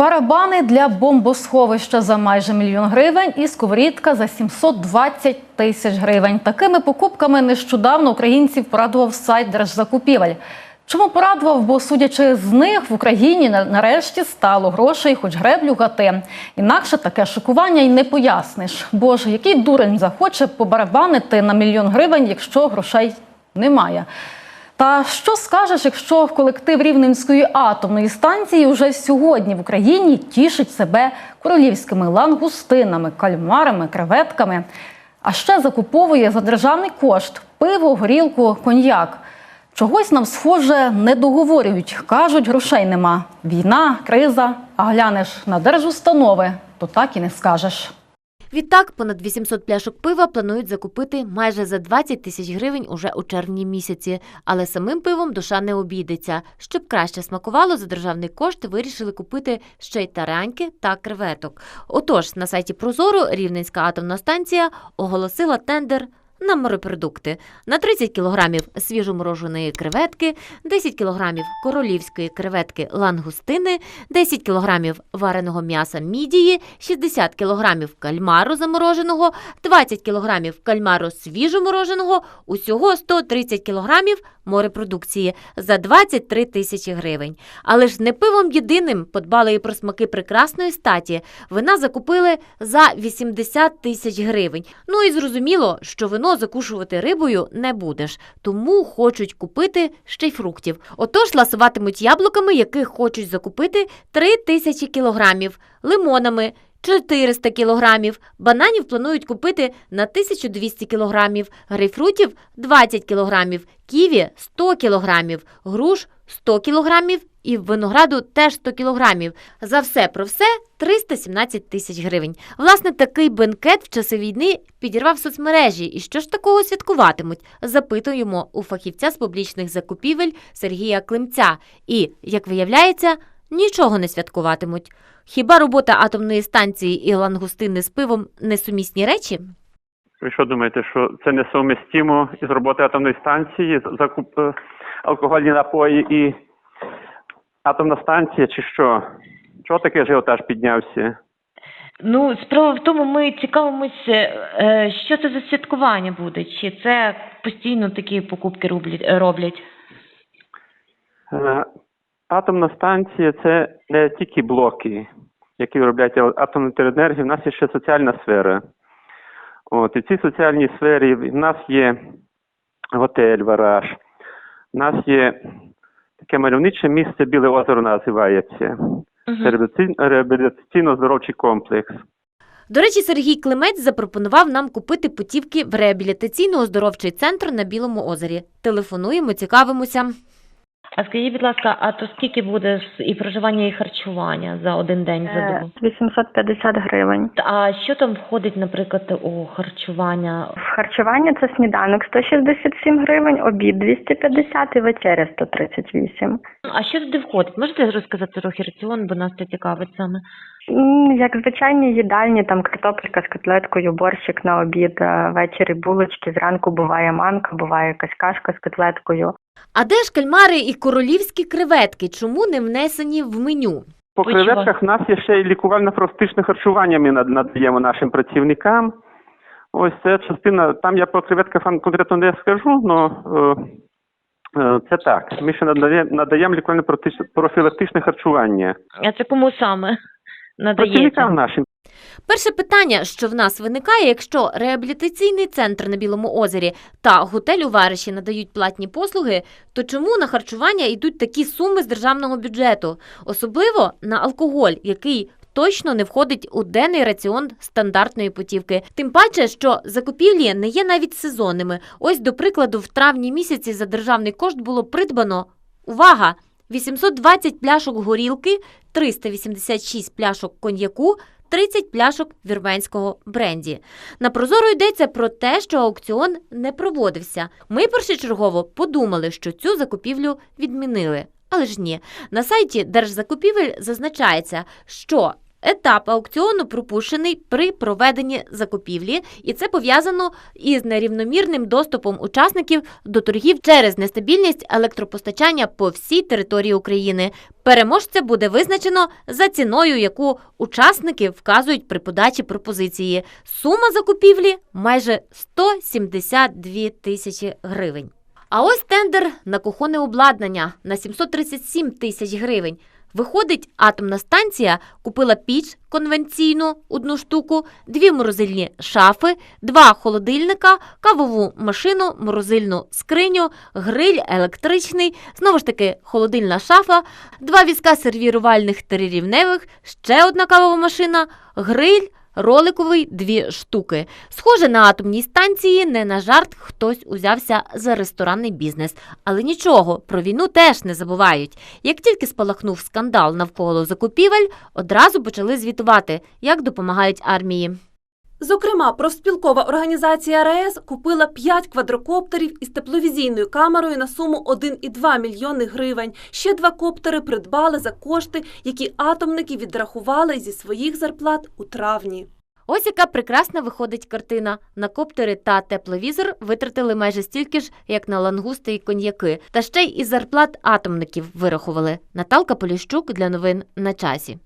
Барабани для бомбосховища за майже мільйон гривень і сковорідка за 720 тисяч гривень. Такими покупками нещодавно українців порадував сайт держзакупівель. Чому порадував? Бо судячи з них в Україні нарешті стало грошей, хоч греблю гати. Інакше таке шокування й не поясниш. Бо ж який дурень захоче побарабанити на мільйон гривень, якщо грошей немає. Та що скажеш, якщо колектив Рівненської атомної станції вже сьогодні в Україні тішить себе королівськими лангустинами, кальмарами, креветками, а ще закуповує за державний кошт пиво, горілку, коньяк. Чогось нам схоже не договорюють. Кажуть, грошей нема. Війна, криза. А глянеш на держустанови, то так і не скажеш. Відтак, понад 800 пляшок пива планують закупити майже за 20 тисяч гривень уже у червні місяці. Але самим пивом душа не обійдеться. Щоб краще смакувало, за державний кошт вирішили купити ще й тараньки та креветок. Отож, на сайті Прозоро Рівненська атомна станція оголосила тендер на морепродукти на 30 кілограмів свіжомороженої креветки, 10 кілограмів королівської креветки лангустини, 10 кілограмів вареного м'яса мідії, 60 кілограмів кальмару замороженого, 20 кілограмів кальмару свіжомороженого, усього 130 кілограмів морепродукції за 23 тисячі гривень. Але ж не пивом єдиним подбали і про смаки прекрасної статі. Вина закупили за 80 тисяч гривень. Ну і зрозуміло, що вино закушувати рибою не будеш, тому хочуть купити ще й фруктів. Отож ласуватимуть яблуками, яких хочуть закупити 3 тисячі кілограмів, лимонами. 400 кілограмів, бананів планують купити на 1200 кілограмів, грейпфрутів 20 кілограмів, ківі 100 кілограмів, груш 100 кілограмів і винограду теж 100 кілограмів. За все про все 317 тисяч гривень. Власне, такий бенкет в часи війни підірвав соцмережі. І що ж такого святкуватимуть? Запитуємо у фахівця з публічних закупівель Сергія Климця. І, як виявляється, нічого не святкуватимуть. Хіба робота атомної станції і лангустини з пивом несумісні речі? Ви що думаєте, що це несовмістимо із роботи атомної станції, закуп е, алкогольні напої і атомна станція, чи що? Чого такий ажіотаж піднявся? Ну, справа в тому, ми цікавимося, е, що це за святкування буде, чи це постійно такі покупки роблять. роблять. Е, Атомна станція це не тільки блоки, які виробляють атомну електроенергію, в нас є ще соціальна сфера. От, і в цій соціальній сфері в нас є готель, вараж, в нас є таке мальовниче місце Біле озеро називається. Реабілітаційно-здоровчий комплекс. До речі, Сергій Климець запропонував нам купити путівки в реабілітаційно-оздоровчий центр на Білому озері. Телефонуємо, цікавимося. А скажіть, будь ласка, а то скільки буде і проживання, і харчування за один день за Е, добу? 850 гривень. А що там входить, наприклад, у харчування? В харчування це сніданок 167 гривень, обід 250 і вечеря 138. А що туди входить? Можете розказати трохи раціон, бо нас це цікавить саме. М, Як звичайні їдальні, там картопелька з котлеткою, борщик на обід, е, ввечері булочки, зранку буває манка, буває якась кашка з котлеткою. А де ж кальмари і королівські креветки? Чому не внесені в меню? По Ви креветках в нас є ще й лікувально-профілактичне харчування ми надаємо нашим працівникам. Ось це частина, там я по креветках вам конкретно не скажу, але це так. Ми ще надаємо, надаємо лікувально-профілактичне харчування. А це кому саме надається? Нашим. Перше питання, що в нас виникає, якщо реабілітаційний центр на Білому озері та готель у Вариші надають платні послуги, то чому на харчування йдуть такі суми з державного бюджету, особливо на алкоголь, який точно не входить у денний раціон стандартної путівки. Тим паче, що закупівлі не є навіть сезонними. Ось, до прикладу, в травні місяці за державний кошт було придбано увага! 820 пляшок горілки, 386 пляшок коньяку, 30 пляшок вірменського бренді. На прозоро йдеться про те, що аукціон не проводився. Ми першочергово подумали, що цю закупівлю відмінили. Але ж ні, на сайті Держзакупівель зазначається, що Етап аукціону пропущений при проведенні закупівлі, і це пов'язано із нерівномірним доступом учасників до торгів через нестабільність електропостачання по всій території України. Переможця буде визначено за ціною, яку учасники вказують при подачі пропозиції. Сума закупівлі майже 172 тисячі гривень. А ось тендер на кухонне обладнання на 737 тисяч гривень. Виходить, атомна станція купила піч конвенційну одну штуку, дві морозильні шафи, два холодильника, кавову машину, морозильну скриню, гриль електричний, знову ж таки холодильна шафа, два візка сервірувальних трирівневих, ще одна кавова машина, гриль. Роликовий дві штуки. Схоже, на атомній станції не на жарт хтось узявся за ресторанний бізнес. Але нічого, про війну теж не забувають. Як тільки спалахнув скандал навколо закупівель, одразу почали звітувати, як допомагають армії. Зокрема, профспілкова організація РАЕС купила 5 квадрокоптерів із тепловізійною камерою на суму 1,2 мільйони гривень. Ще два коптери придбали за кошти, які атомники відрахували зі своїх зарплат у травні. Ось яка прекрасна виходить картина. На коптери та тепловізор витратили майже стільки ж, як на лангусти і коньяки. Та ще й із зарплат атомників вирахували. Наталка Поліщук для новин на часі.